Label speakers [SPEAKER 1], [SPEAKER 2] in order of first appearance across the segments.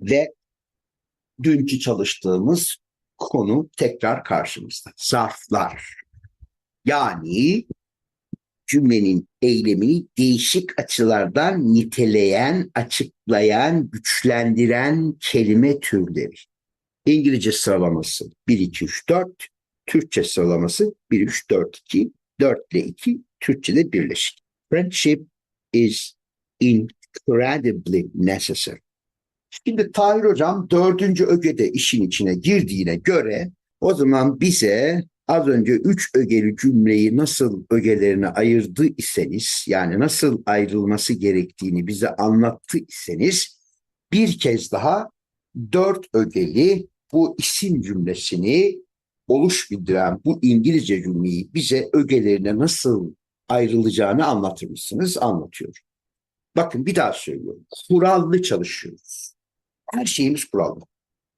[SPEAKER 1] Ve dünkü çalıştığımız konu tekrar karşımızda. Zarflar. Yani cümlenin eylemini değişik açılardan niteleyen, açıklayan, güçlendiren kelime türleri. İngilizce sıralaması 1, 2, 3, 4. Türkçe sıralaması 1, 3, 4, 2. 4 ile 2 Türkçe'de birleşik. Friendship is incredibly necessary. Şimdi Tahir Hocam dördüncü ögede işin içine girdiğine göre o zaman bize az önce üç ögeli cümleyi nasıl ögelerine ayırdı iseniz yani nasıl ayrılması gerektiğini bize anlattı iseniz bir kez daha dört ögeli bu isim cümlesini oluş bildiren bu İngilizce cümleyi bize ögelerine nasıl ayrılacağını anlatır mısınız? Anlatıyorum. Bakın bir daha söylüyorum. Kurallı çalışıyoruz. Her şeyimiz kurallı.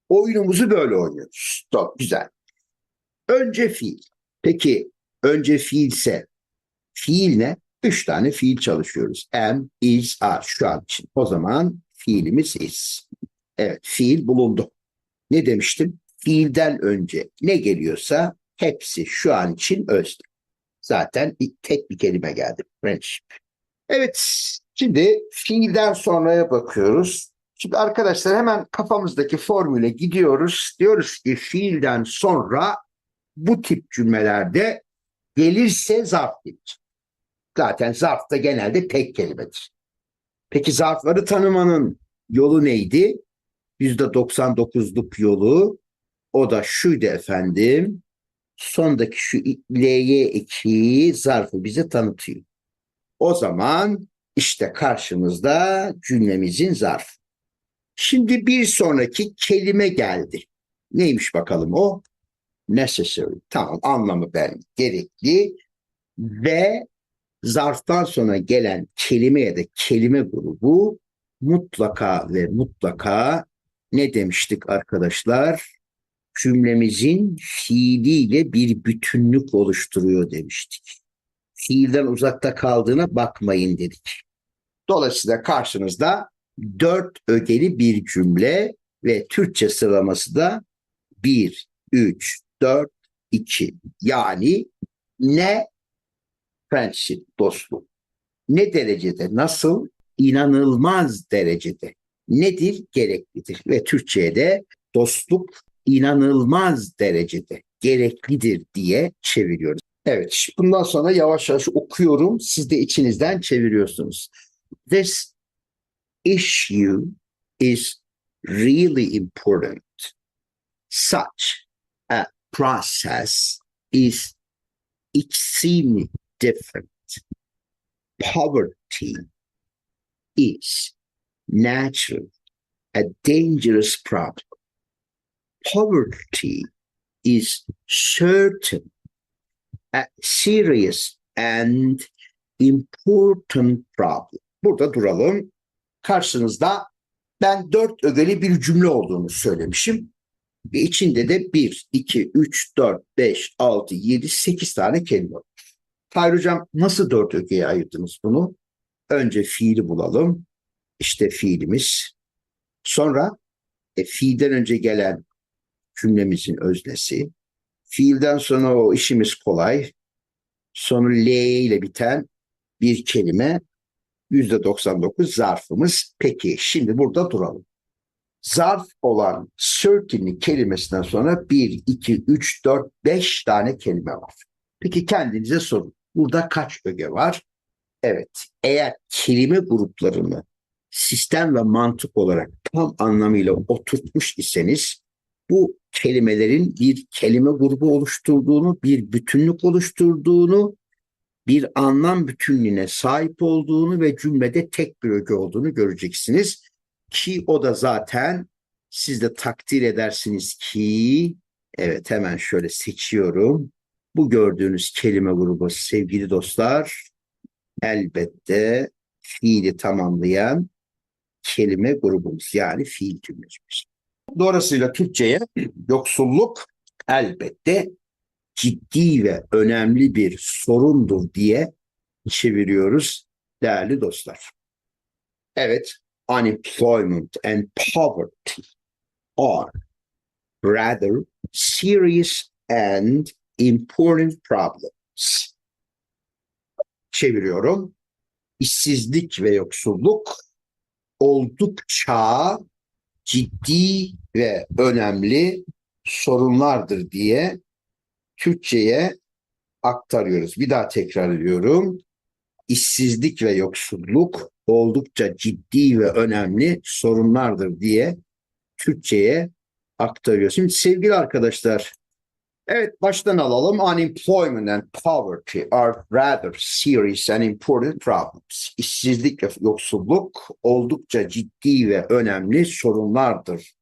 [SPEAKER 1] Oyunumuzu böyle oynuyoruz. Çok güzel. Önce fiil. Peki önce fiilse fiil ne? Üç tane fiil çalışıyoruz. Am, is, are şu an için. O zaman fiilimiz is. Evet fiil bulundu. Ne demiştim? Fiilden önce ne geliyorsa hepsi şu an için özlem. Zaten tek bir kelime geldi. Friendship. Evet şimdi fiilden sonraya bakıyoruz. Şimdi arkadaşlar hemen kafamızdaki formüle gidiyoruz. Diyoruz ki fiilden sonra bu tip cümlelerde gelirse zarf gelir. Zaten zarf da genelde tek kelimedir. Peki zarfları tanımanın yolu neydi? %99'luk yolu o da şuydu efendim. Sondaki şu L'ye eki zarfı bize tanıtıyor. O zaman işte karşımızda cümlemizin zarfı. Şimdi bir sonraki kelime geldi. Neymiş bakalım o? Necessary. Tamam anlamı ben gerekli ve zarftan sonra gelen kelime ya da kelime grubu mutlaka ve mutlaka ne demiştik arkadaşlar? Cümlemizin fiiliyle bir bütünlük oluşturuyor demiştik. Fiilden uzakta kaldığına bakmayın dedik. Dolayısıyla karşınızda dört ögeli bir cümle ve Türkçe sıralaması da 1, 3, 4, 2. Yani ne friendship, dostluk. Ne derecede, nasıl? İnanılmaz derecede. Nedir? Gereklidir. Ve Türkçe'ye de dostluk inanılmaz derecede gereklidir diye çeviriyoruz. Evet, bundan sonra yavaş yavaş okuyorum. Siz de içinizden çeviriyorsunuz. This issue is really important. Such a process is extremely different. Poverty is natural, a dangerous problem. Poverty is certain, a serious and important problem. Burada duralım. Karşınızda ben dört ögeli bir cümle olduğunu söylemişim. Ve içinde de 1, 2, 3, 4, 5, 6, 7, 8 tane kelime var. Hayır hocam nasıl dört ögeye ayırdınız bunu? Önce fiili bulalım. İşte fiilimiz. Sonra e, fiilden önce gelen cümlemizin öznesi. Fiilden sonra o işimiz kolay. Sonra L ile biten bir kelime. %99 zarfımız. Peki şimdi burada duralım. Zarf olan certainly kelimesinden sonra 1, 2, 3, 4, 5 tane kelime var. Peki kendinize sorun. Burada kaç öge var? Evet. Eğer kelime gruplarını sistem ve mantık olarak tam anlamıyla oturtmuş iseniz bu kelimelerin bir kelime grubu oluşturduğunu, bir bütünlük oluşturduğunu, bir anlam bütünlüğüne sahip olduğunu ve cümlede tek bir öge olduğunu göreceksiniz. Ki o da zaten siz de takdir edersiniz ki evet hemen şöyle seçiyorum. Bu gördüğünüz kelime grubu sevgili dostlar elbette fiili tamamlayan kelime grubumuz yani fiil cümlemiz. Dolayısıyla Türkçe'ye yoksulluk elbette ciddi ve önemli bir sorundur diye çeviriyoruz değerli dostlar. Evet unemployment and poverty are rather serious and important problems. Çeviriyorum. İşsizlik ve yoksulluk oldukça ciddi ve önemli sorunlardır diye Türkçe'ye aktarıyoruz. Bir daha tekrar ediyorum. İşsizlik ve yoksulluk oldukça ciddi ve önemli sorunlardır diye Türkçe'ye aktarıyoruz. Şimdi sevgili arkadaşlar, evet baştan alalım. Unemployment and poverty are rather serious and important problems. İşsizlik ve yoksulluk oldukça ciddi ve önemli sorunlardır